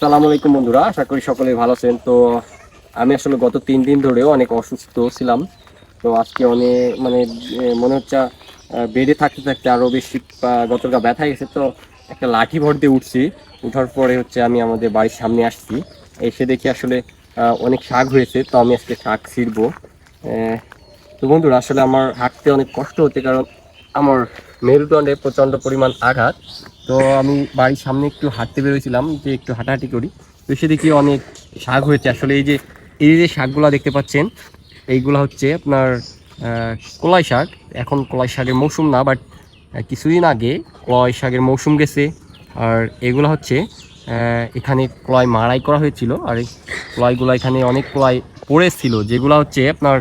সালাম আলাইকুম বন্ধুরা, আশা করি সকলে ভালো আছেন। তো আমি আসলে গত তিন দিন ধরেও অনেক অসুস্থ ছিলাম। তো আজকে অনেক মানে মনে হচ্ছে বেডে থাকতে থাকতে আরও বেশি গতকাল ব্যথা গেছে তো একটা লাঠি ভর দিয়ে উঠছি। উঠার পরে হচ্ছে আমি আমাদের বাড়ির সামনে আসছি। এসে দেখি আসলে অনেক শাক হয়েছে, তো আমি আজকে শাক ছিঁড়বো। তো বন্ধুরা, আসলে আমার হাঁটতে অনেক কষ্ট হচ্ছে কারণ আমার মেরুদণ্ডে প্রচণ্ড পরিমাণ আঘাত। তো আমি বাড়ির সামনে একটু হাঁটতে বেরোয়েছিলাম, যে একটু হাঁটাহাঁটি করি। তো সে দেখি অনেক শাক হয়েছে। আসলে এই যে এই যে শাকগুলো দেখতে পাচ্ছেন, এইগুলো হচ্ছে আপনার কলাই শাক। এখন কলাই শাকের মৌসুম না বাট কিছুদিন আগে কলাই শাকের মৌসুম গেছে। আর এগুলো হচ্ছে এখানে কলাই মাড়াই করা হয়েছিল। আর এই কলাইগুলো এখানে অনেক কলাই পড়েছিল, যেগুলো হচ্ছে আপনার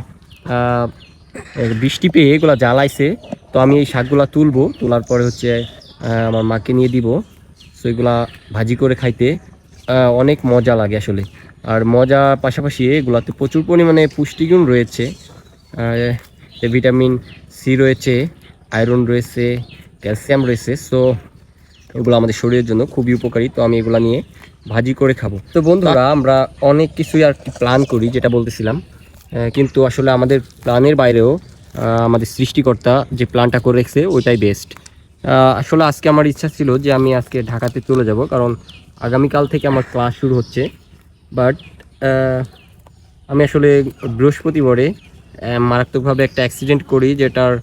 বৃষ্টি পেয়ে এগুলো জ্বালাইছে। তো আমি এই শাকগুলা তুলবো, তোলার পরে হচ্ছে আমার মাকে নিয়ে দিব। সো এগুলা ভাজি করে খাইতে অনেক মজা লাগে আসলে। আর মজা পাশাপাশি এগুলাতে প্রচুর পরিমাণে পুষ্টিগুণ রয়েছে। ভিটামিন সি রয়েছে, আয়রন রয়েছে, ক্যালসিয়াম রয়েছে। সো, এগুলো আমাদের শরীরের জন্য খুবই উপকারী। তো আমি এগুলা নিয়ে ভাজি করে খাব। তো বন্ধুরা, আমরা অনেক কিছুই আর প্ল্যান করি, যেটা বলতেছিলাম। কিন্তু আসলে আমাদের প্ল্যানের বাইরেও আমাদের সৃষ্টিকর্তা যে প্ল্যানটা করে রেখেছে, ওইটাই বেস্ট আসলে আজকে আমার ইচ্ছা ছিল যে আমি আজকে ঢাকাতে চলে যাব, কারণ আগামীকাল থেকে আমার ক্লাস শুরু হচ্ছে। বাট আমি আসলে বৃহস্পতিবারে মারাত্মকভাবে একটা অ্যাক্সিডেন্ট করি, যেটার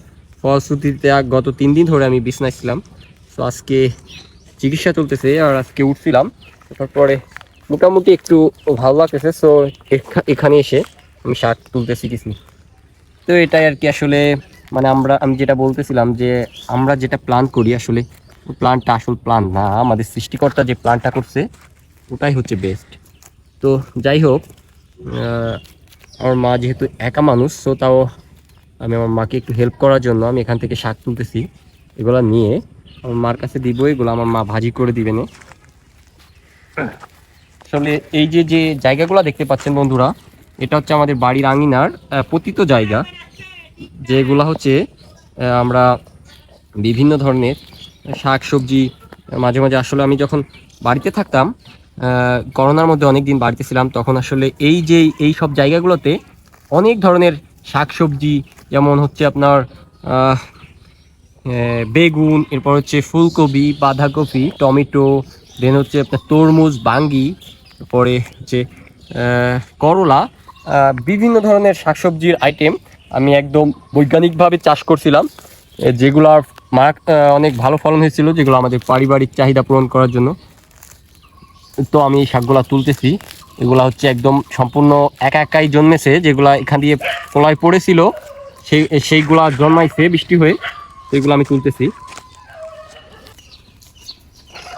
ফলশ্রুতিতে গত তিন দিন ধরে আমি বিছনায় ছিলাম। তো আজকে চিকিৎসা চলতেছে আর আজকে উঠছিলাম। তারপরে মোটামুটি একটু ভালো লাগতেছে সো এখানে এসে আমি শাক তুলতে শিখেছি তো এটাই আর কি আসলে মানে আমরা, আমি যেটা বলতেছিলাম যে আমরা যেটা প্ল্যান করি আসলে প্ল্যানটা আসল প্ল্যান না, আমাদের সৃষ্টিকর্তা যে প্ল্যানটা করছে, ওটাই হচ্ছে বেস্ট তো যাই হোক আমার মা যেহেতু একা মানুষ সো তাও আমি আমার মাকে একটু হেল্প করার জন্য আমি এখান থেকে শাক তুলতেছি, এগুলো নিয়ে আমার মার কাছে দিব, এগুলো আমার মা ভাজি করে দিবেন আসলে এই যে যে জায়গাগুলো দেখতে পাচ্ছেন বন্ধুরা এটা হচ্ছে আমাদের বাড়ির আঙিনার পতিত জায়গা, যেগুলো হচ্ছে আমরা বিভিন্ন ধরনের শাক সবজি মাঝে মাঝে আসলে আমি যখন বাড়িতে থাকতাম করোনার মধ্যে অনেক দিন বাড়িতে ছিলাম, তখন আসলে এই যে, এই সব জায়গাগুলোতে অনেক ধরনের শাক সবজি যেমন হচ্ছে আপনার বেগুন, এরপর হচ্ছে ফুলকপি, বাঁধাকপি, টমেটো, দেন হচ্ছে আপনার তরমুজ, বাঙ্গি, তারপরে হচ্ছে করলা বিভিন্ন ধরনের শাকসবজির আইটেম আমি একদম বৈজ্ঞানিকভাবে চাষ করছিলাম যেগুলার মার্ক অনেক ভালো ফলন হয়েছিল, যেগুলো আমাদের পারিবারিক চাহিদা পূরণ করার জন্য। তো আমি এই শাকগুলা তুলতেছি, এগুলা হচ্ছে একদম সম্পূর্ণ একা একাই জন্মেছে, যেগুলা এখান দিয়ে কলাই পড়েছিল, সেই, সেইগুলা জন্মাইছে বৃষ্টি হয়ে তো এগুলো আমি তুলতেছি।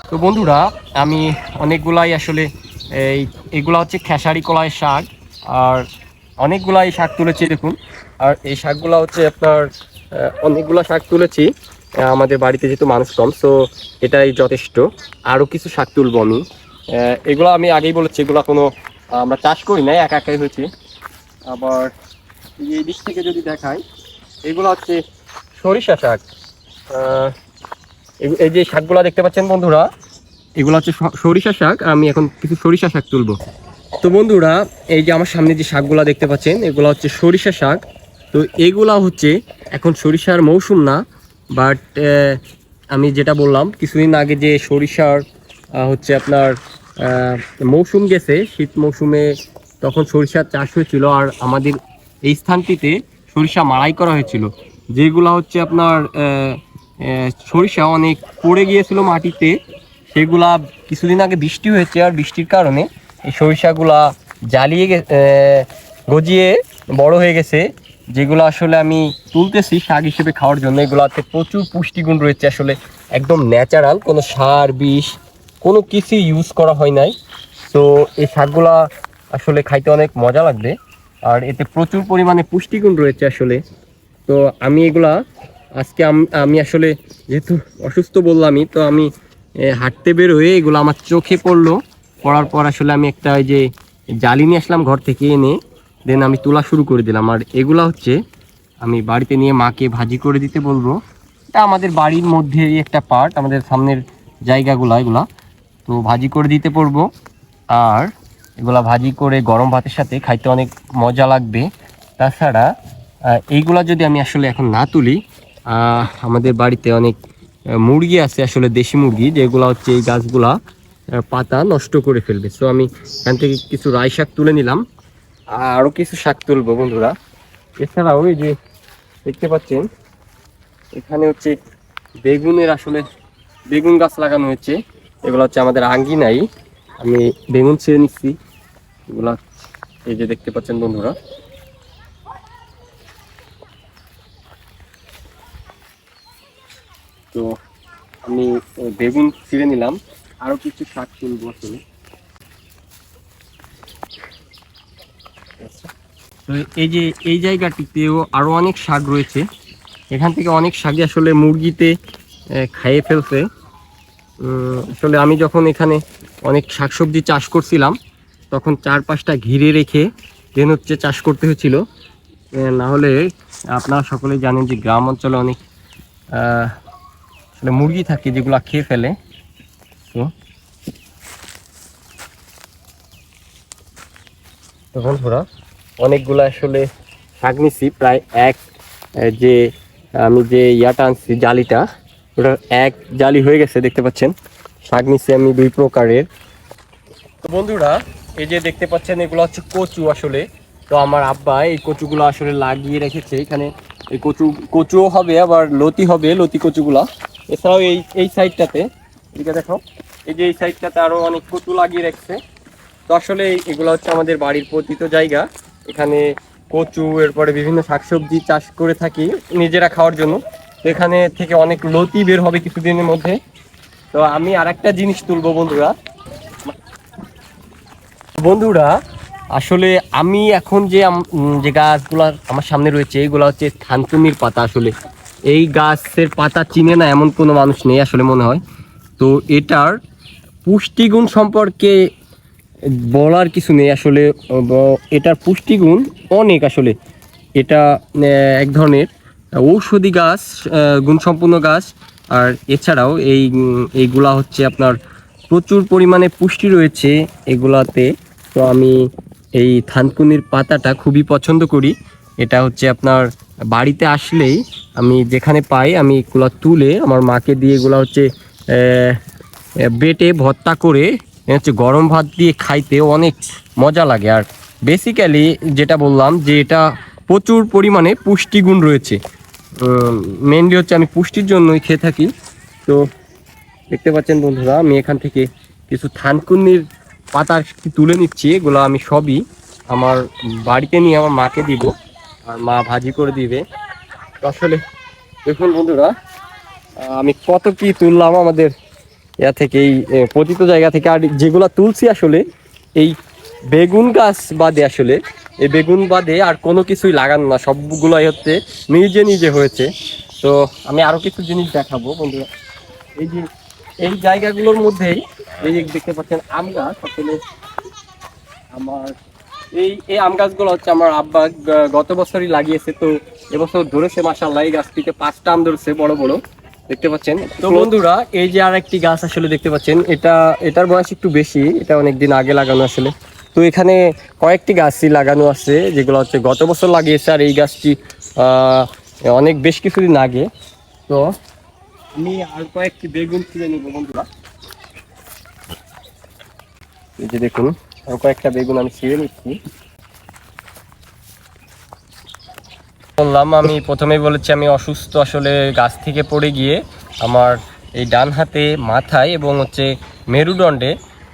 তো বন্ধুরা, আমি অনেকগুলাই আসলে এই, এগুলা হচ্ছে খেসারি কলাইয়ের শাক আর অনেকগুলাই শাক তুলেছি, দেখুন। আর এই শাকগুলা হচ্ছে আপনার অনেকগুলা শাক তুলেছি। আমাদের বাড়িতে যেহেতু মানুষ কম সো এটাই যথেষ্ট। আরও কিছু শাক তুলবো আমি। এগুলো আমি আগেই বলেছি, এগুলো কোনো আমরা চাষ করি নাই, একা একাই হয়েছে। আবার এই দিক থেকে যদি দেখাই, এগুলো হচ্ছে সরিষা শাক। এই যে শাকগুলো দেখতে পাচ্ছেন বন্ধুরা, এগুলো হচ্ছে সরিষা শাক। আমি এখন কিছু সরিষা শাক তুলবো। তো বন্ধুরা, এই যে আমার সামনে যে শাকগুলো দেখতে পাচ্ছেন, এগুলো হচ্ছে সরিষা শাক। তো এগুলা হচ্ছে এখন সরিষার মৌসুম না বাট আমি যেটা বললাম, কিছুদিন আগে যে সরিষার হচ্ছে আপনার মৌসুম গেছে, শীত মৌসুমে তখন সরিষার চাষ হয়েছিল, আর আমাদের এই স্থানটিতে সরিষা মাড়াই করা হয়েছিল। যেগুলা হচ্ছে আপনার সরিষা অনেক পড়ে গিয়েছিল মাটিতে, সেগুলা কিছুদিন আগে বৃষ্টি হয়েছে, আর বৃষ্টির কারণে এই সরিষাগুলা জ্বালিয়ে গজিয়ে বড় হয়ে গেছে, যেগুলো আসলে আমি তুলতেছি শাক হিসেবে খাওয়ার জন্য। এগুলাতে প্রচুর পুষ্টিগুণ রয়েছে আসলে, একদম ন্যাচারাল কোনো সার, বিষ, কোনো কিছু ইউজ করা হয় নাই। তো এই শাকগুলা আসলে খাইতে অনেক মজা লাগবে, আর এতে প্রচুর পরিমাণে পুষ্টিগুণ রয়েছে আসলে। তো আমি এগুলা আজকে আম- আসলে যেহেতু অসুস্থ বললামই, তো আমি হাঁটতে বেরোয় এগুলো আমার চোখে পড়ল। পড়ার পর আসলে আমি একটা ওই যে জালি নিয়ে আসলাম ঘর থেকে এনে দেন আমি তোলা শুরু করে দিলাম। আর এগুলা হচ্ছে আমি বাড়িতে নিয়ে মাকে ভাজি করে দিতে বলব। এটা আমাদের বাড়ির মধ্যেই একটা পার্ট আমাদের সামনের জায়গাগুলো, এগুলা। তো ভাজি করে দিতে পারব আর এগুলা ভাজি করে গরম ভাতের সাথে খাইতে অনেক মজা লাগবে। তাছাড়া এইগুলা যদি আমি আসলে এখন না তুলি আমাদের বাড়িতে অনেক মুরগি আছে আসলে দেশি মুরগি, যেগুলো হচ্ছে এই গাছগুলা পাতা নষ্ট করে ফেলবে। সো আমি এখান থেকে কিছু রাই শাক তুলে নিলাম। আরও কিছু শাক তুলবো বন্ধুরা। এছাড়াও এই যে দেখতে পাচ্ছেন, এখানে হচ্ছে বেগুনের আসলে বেগুন গাছ লাগানো হয়েছে। এগুলো হচ্ছে আমাদের আঙ্গিনাই। আমি বেগুন ছেড়ে নিচ্ছি। এগুলা এই যে দেখতে পাচ্ছেন বন্ধুরা। তো আমি বেগুন ছিঁড়ে নিলাম। আরও কিছু শাক তুলবো আসলে। তো এই যে, এই জায়গাটিতেও আরও অনেক শাক রয়েছে। এখান থেকে অনেক শাকই আসলে মুরগিতে খাইয়ে ফেলছে। আসলে আমি যখন এখানে অনেক শাকসবজি চাষ করছিলাম, তখন চারপাশটা ঘিরে রেখে দেন হচ্ছে চাষ করতে হয়েছিল না হলে আপনারা সকলেই জানেন যে গ্রাম অঞ্চলে অনেক আসলে মুরগি থাকে যেগুলো খেয়ে ফেলে। তো বন্ধুরা, অনেকগুলো আসলে শাক নিছি, প্রায় এক যে, আমি যে ইয়াটা আনছি, জালিটা, ওটা এক জালি হয়ে গেছে, দেখতে পাচ্ছেন। শাক নিছি আমি দুই প্রকারের। তো বন্ধুরা, এই যে দেখতে পাচ্ছেন, এগুলো হচ্ছে কচু আসলে। তো আমার আব্বা এই কচুগুলো আসলে লাগিয়ে রেখেছে, এখানে এই কচু, কচুও হবে, আবার লতি হবে, লতি কচুগুলা। এছাড়াও এই এই সাইডটাতে এদিকে দেখো এই যে এই সাইডটাতে আরও অনেক কচু লাগিয়ে রাখছে। তো আসলে এগুলো হচ্ছে আমাদের বাড়ির পতিত জায়গা। এখানে কচু, এরপরে বিভিন্ন শাকসবজি চাষ করে থাকি নিজেরা খাওয়ার জন্য। এখানে থেকে অনেক লতি বের হবে কিছুদিনের মধ্যে। তো আমি আর একটা জিনিস তুলবো বন্ধুরা। বন্ধুরা, আসলে আমি এখন যে যে গাছগুলা আমার সামনে রয়েছে এইগুলো হচ্ছে থানকুনির পাতা আসলে। এই গাছের পাতা চিনে না এমন কোনো মানুষ নেই আসলে মনে হয়। তো এটার পুষ্টিগুণ সম্পর্কে বলার কিছু নেই আসলে এটার পুষ্টিগুণ অনেক আসলে। এটা এক ধরনের ঔষধি গাছ গুণসম্পন্ন গাছ। আর এছাড়াও এই, এইগুলা হচ্ছে আপনার প্রচুর পরিমাণে পুষ্টি রয়েছে এগুলাতে। তো আমি এই থানকুনির পাতাটা খুবই পছন্দ করি। এটা হচ্ছে আপনার বাড়িতে আসলেই আমি যেখানে পাই আমি এগুলো তুলে আমার মাকে দিয়ে এগুলো হচ্ছে বেটে ভর্তা করে হচ্ছে গরম ভাত দিয়ে খাইতে অনেক মজা লাগে। আর বেসিক্যালি যেটা বললাম যে এটা প্রচুর পরিমাণে পুষ্টিগুণ রয়েছে। মেনলি হচ্ছে আমি পুষ্টির জন্যই খেয়ে থাকি। তো দেখতে পাচ্ছেন বন্ধুরা, আমি এখান থেকে কিছু থানকুনির পাতা তুলে নিচ্ছি। এগুলো আমি সবই আমার বাড়িতে নিয়ে আমার মাকে দিব। আর মা ভাজি করে দিবে। আসলে দেখুন বন্ধুরা আমি কত কি তুললাম আমাদের ইয়া থেকে এই পতিত জায়গা থেকে। আর যেগুলা তুলছি আসলে, এই বেগুন গাছ বাদে আসলে, এই বেগুন বাদে আর কোনো কিছুই লাগানো না। সবগুলাই হচ্ছে নিজে নিজে হয়েছে। তো আমি আরও কিছু জিনিস দেখাবো, বন্ধুরা। এই যে, এই জায়গাগুলোর মধ্যেই, এই যে দেখতে পাচ্ছেন আম গাছ, আসলে আমার এই এই আম গাছগুলো হচ্ছে আমার আব্বা গত বছরই লাগিয়েছে। তো এবছর ধরেছে মাসাল্লাহ এই গাছ থেকে পাঁচটা আম ধরেছে, বড় বড়। দেখতে পাচ্ছেন? তো বন্ধুরা এই যে আর একটি গাছ আসলে দেখতে পাচ্ছেন এটা এটার বয়স একটু বেশি এটা অনেক দিন আগে লাগানো আসলে। তো এখানে কয়েকটি গাছই লাগানো আছে যেগুলো হচ্ছে গত বছর লাগিয়েছে আর এই গাছটি আহ, অনেক বেশ কিছুদিন আগে। তো আমি আর কয়েকটি বেগুন তুলে নিব বন্ধুরা। এই যে দেখুন আর কয়েকটা বেগুন আমি ছিঁড়ে নিচ্ছি। বললাম, আমি প্রথমেই বলেছি আমি অসুস্থ আসলে গাছ থেকে পড়ে গিয়ে আমার এই ডান হাতে মাথায় এবং হচ্ছে মেরুদণ্ডে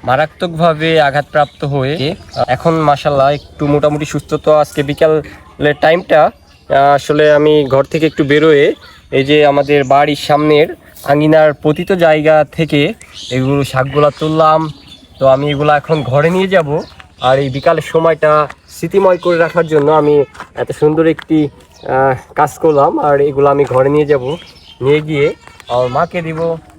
মারাত্মকভাবে আঘাতপ্রাপ্ত হয়ে এখন মাসাল্লাহ একটু মোটামুটি সুস্থ। তো আজকে বিকালের টাইমটা আসলে আমি ঘর থেকে একটু বেরোয়ে এই যে আমাদের বাড়ির সামনের আঙ্গিনার পতিত জায়গা থেকে এগুলো শাকগুলা তুললাম। তো আমি এগুলো এখন ঘরে নিয়ে যাব। আর এই বিকালের সময়টা স্মৃতিময় করে রাখার জন্য আমি এত সুন্দর একটি কাজ করলাম আর এগুলো আমি ঘরে নিয়ে যাব। নিয়ে গিয়ে আমার মাকে দিব।